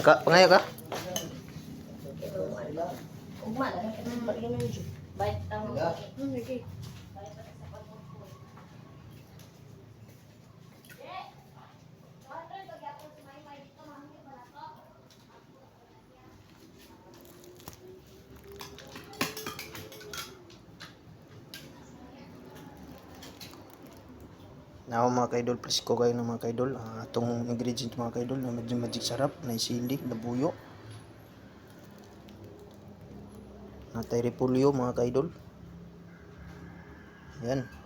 Ka, pangayo ka? Ugma na, kaya nang. Bye, Now mga kaidol, please ko kayo ng mga kaidol. Ah, itong ingredient mga kaidol na medyo magic sarap, na sili, na buyo. Natay repulyo mga kaidol. Yan.